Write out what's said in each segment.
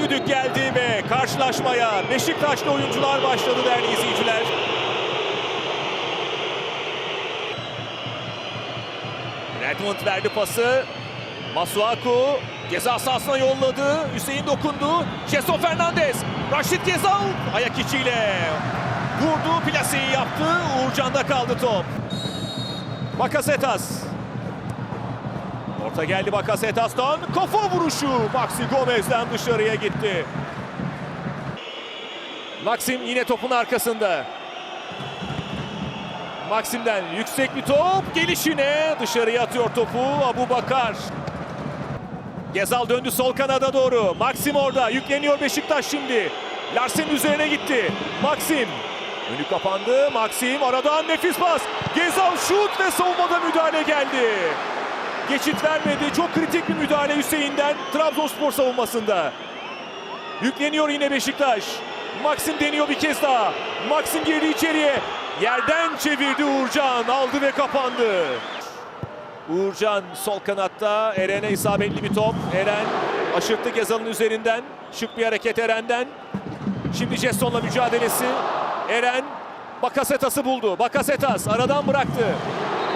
düdük geldi ve karşılaşmaya Beşiktaşlı oyuncular başladı değerli izleyiciler. Redmond verdi pası. Masuaku ceza sahasına yolladı. Hüseyin dokundu. Jeson Fernandez. Raşit Gezal ayak içiyle vurdu. Plaseyi yaptı. Uğurcan'da kaldı top. Bakasetas. Orta geldi Bakasetas'tan. Kafa vuruşu. Maxi Gomez'den dışarıya gitti. Maxim yine topun arkasında. Maxim'den yüksek bir top. Gelişine dışarıya atıyor topu Abu Bakar. Gezal döndü sol kanada doğru. Maxim orada. Yükleniyor Beşiktaş şimdi. Larsen üzerine gitti. Maxim. Önü kapandı. Maxim aradan nefis pas. Gezal şut ve savunmada müdahale geldi. Geçit vermedi. Çok kritik bir müdahale Hüseyin'den Trabzonspor savunmasında. Yükleniyor yine Beşiktaş. Maxim deniyor bir kez daha. Maxim girdi içeriye. Yerden çevirdi Uğurcan. Aldı ve kapandı. Uğurcan sol kanatta. Eren'e isabetli bir top. Eren aşırttı Gezal'ın üzerinden. Şık bir hareket Eren'den. Şimdi Jesson'la mücadelesi. Eren Bakasetas'ı buldu. Bakasetas aradan bıraktı.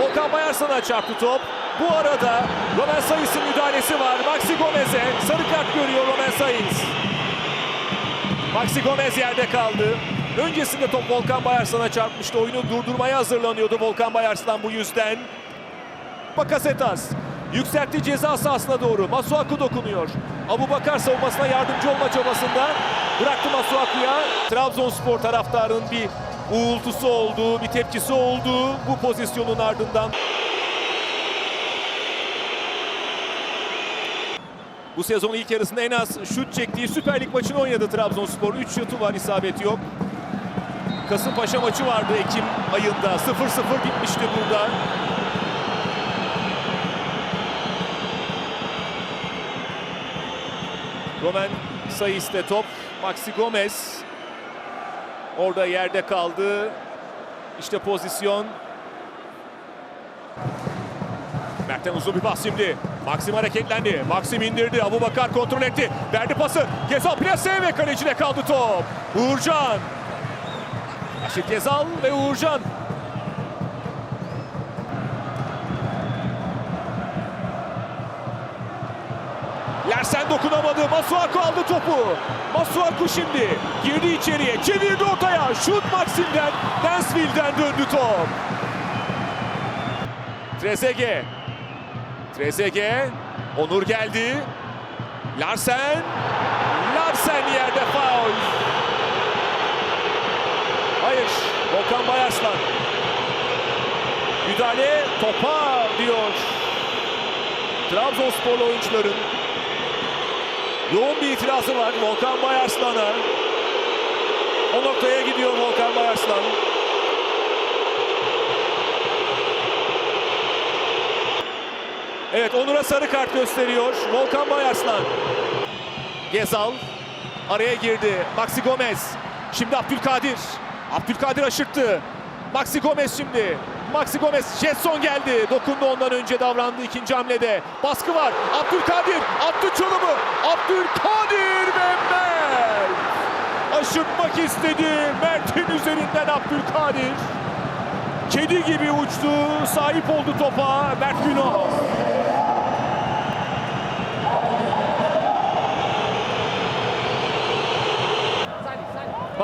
Volkan Bayarsan'a çarptı top. Bu arada Roman Sayıs'ın müdahalesi var. Maxi Gomez'e sarı kart görüyor Roman Sayıs. Maxi Gomez yerde kaldı. Öncesinde top Volkan Bayarslan'a çarpmıştı. Oyunu durdurmaya hazırlanıyordu Volkan Bayarslan bu yüzden. Bakasetas yükseltti ceza sahasına doğru. Masuaku dokunuyor. Abu Bakar savunmasına yardımcı olma çabasında bıraktı Masuaku'ya. Trabzonspor taraftarının bir uğultusu oldu, bir tepkisi oldu bu pozisyonun ardından. Bu sezon ilk yarısında en az şut çektiği Süper Lig maçını oynadı Trabzonspor. 3 şutu var, isabet yok. Kasımpaşa maçı vardı Ekim ayında. 0-0 bitmişti burada. Roman Sayıs'te top. Maxi Gomez orada yerde kaldı. İşte pozisyon. Mert'ten uzun bir pas şimdi. Maxim hareketlendi. Maxim indirdi. Abu Bakar kontrol etti. Verdi pası. Gezal plase ve kalecide kaldı top. Uğurcan. Raşit Gezal ve Uğurcan. Larsen dokunamadı. Masuaku aldı topu. Masuaku şimdi girdi içeriye. Çevirdi ortaya. Şut Maxim'den. Dansville'den döndü top. Trezeguet. Trezeguet. Onur geldi. Larsen. Larsen yerde faul. Hayır. Volkan Bayarslan. Müdahale topa diyor. Trabzonsporlu oyuncuların yoğun bir itirazı var Volkan Bayarslan'a. O noktaya gidiyor Volkan Bayarslan. Evet Onur'a sarı kart gösteriyor Volkan Bayarslan. Gezal araya girdi. Maxi Gomez. Şimdi Abdülkadir. Abdülkadir aşırttı. Maxi Gomez şimdi. Maxi Gomez. Jetson geldi. Dokundu ondan önce davrandı ikinci hamlede. Baskı var. Abdülkadir. Attı. Abdülkadir ve Mert. Aşırtmak istedi. Mert'in üzerinden Abdülkadir. Kedi gibi uçtu. Sahip oldu topa. Mert Günok.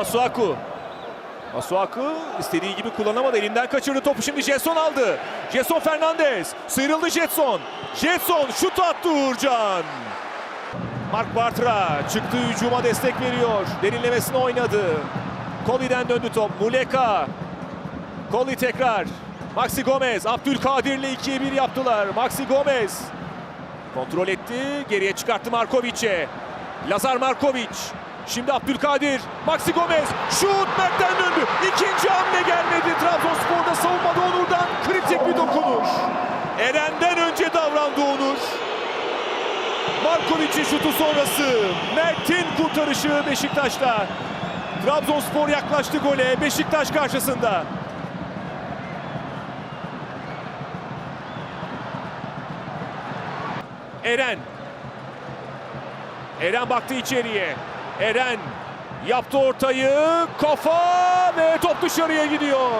Masuaku. Masuaku istediği gibi kullanamadı. Elinden kaçırdı topu. Şimdi Jetson aldı. Jetson Fernandez. Sıyrıldı Jetson. Jetson şut attı Uğurcan. Mark Bartra çıktı hücuma destek veriyor. Derinlemesine oynadı. Koli'den döndü top. Muleka. Koli tekrar. Maxi Gomez. Abdülkadir'le 2'ye 1 yaptılar. Maxi Gomez. Kontrol etti. Geriye çıkarttı Markovic'e. Lazar Markovic. Şimdi Abdülkadir. Maxi Gomez. Şut Mert'ten döndü. İkinci hamle gelmedi. Trabzonspor'da savunmada Onur'dan kritik bir dokunuş. Eren'den önce davrandı Onur. Markovic'in şutu sonrası. Mert'in kurtarışı Beşiktaş'ta. Trabzonspor yaklaştı gole Beşiktaş karşısında. Eren. Eren baktı içeriye. Eren yaptı ortayı. Kafa ve top dışarıya gidiyor.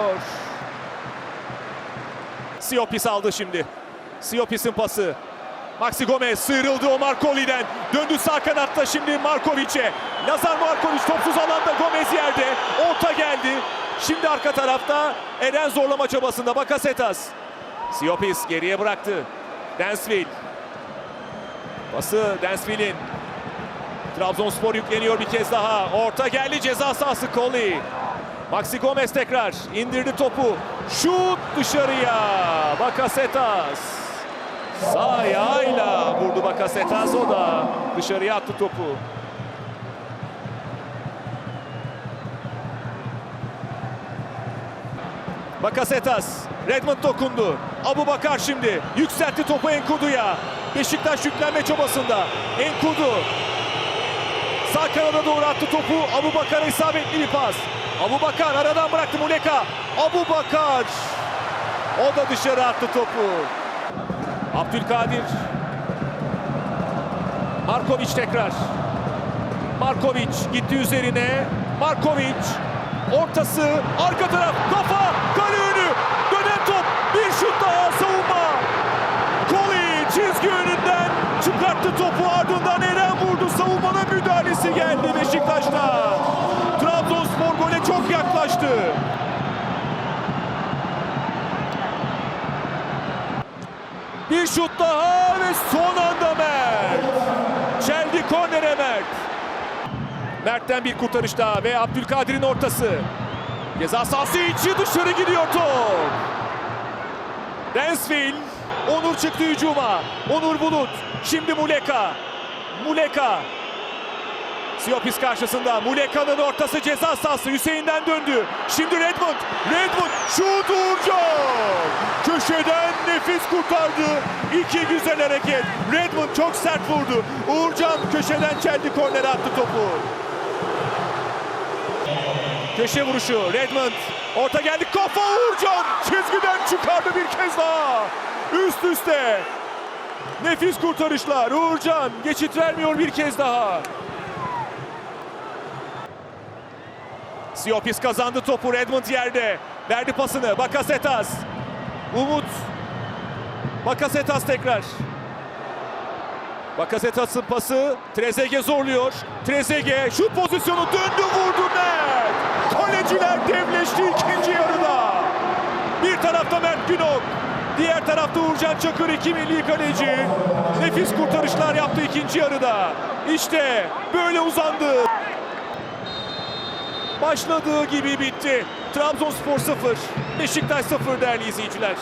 Siopis aldı şimdi. Siopis'in pası. Maxi Gomez sıyrıldı o Markoli'den. Döndü sağ kanatta şimdi Markovic'e. Lazar Markovic topsuz alanda Gomez yerde. Orta geldi. Şimdi arka tarafta Eren zorlama çabasında Bakasetas. Siopis geriye bıraktı. Densville. Pası Densville'in. Trabzonspor yükleniyor bir kez daha. Orta geldi ceza sahası Koli. Maxi Gomez tekrar indirdi topu. Şut dışarıya. Bakasetas. Sağ ayağıyla vurdu Bakasetas o da dışarıya attı topu. Bakasetas, Redmond dokundu. Abu Bakar şimdi yükseltti topu Enkudu'ya. Beşiktaş yüklenme çabasında. Enkudu sağ kanada doğru attı topu. Abu Bakar'a isabetli bir pas. Abu Bakar aradan bıraktı Muleka. Abu Bakar o da dışarı attı topu. Abdülkadir. Markovic tekrar. Markovic gitti üzerine. Markovic ortası arka taraf kafa geldi Beşiktaş'ta. Trabzonspor gole çok yaklaştı. Bir şut daha ve son anda Mert. Çeldi kornere Mert. Mert'ten bir kurtarış daha ve Abdülkadir'in ortası. Ceza sahası içi dışarı gidiyor top. Densville. Onur çıktı hücuma. Onur Bulut. Şimdi Muleka. Muleka. Siopis karşısında. Muleka'nın ortası ceza sahası. Hüseyin'den döndü. Şimdi Redmond. Redmond. Şut Uğurcan. Köşeden nefis kurtardı. İki güzel hareket. Redmond çok sert vurdu. Uğurcan köşeden çeldi kornere attı topu. Köşe vuruşu Redmond. Orta geldi kafa Uğurcan. Çizgiden çıkardı bir kez daha. Üst üste. Nefis kurtarışlar. Uğurcan geçit vermiyor bir kez daha. Siopis kazandı topu. Redmond yerde. Verdi pasını. Bakasetas. Umut. Bakasetas tekrar. Bakasetas'ın pası. Trezeguet zorluyor. Trezeguet şut pozisyonu döndü vurdu Mert. Kaleciler devleşti ikinci yarıda. Bir tarafta Mert Günok. Diğer tarafta Uğurcan Çakır iki milli kaleci. Nefis kurtarışlar yaptı ikinci yarıda. İşte böyle uzandı. Başladığı gibi bitti. Trabzonspor 0, Beşiktaş 0 değerli izleyiciler.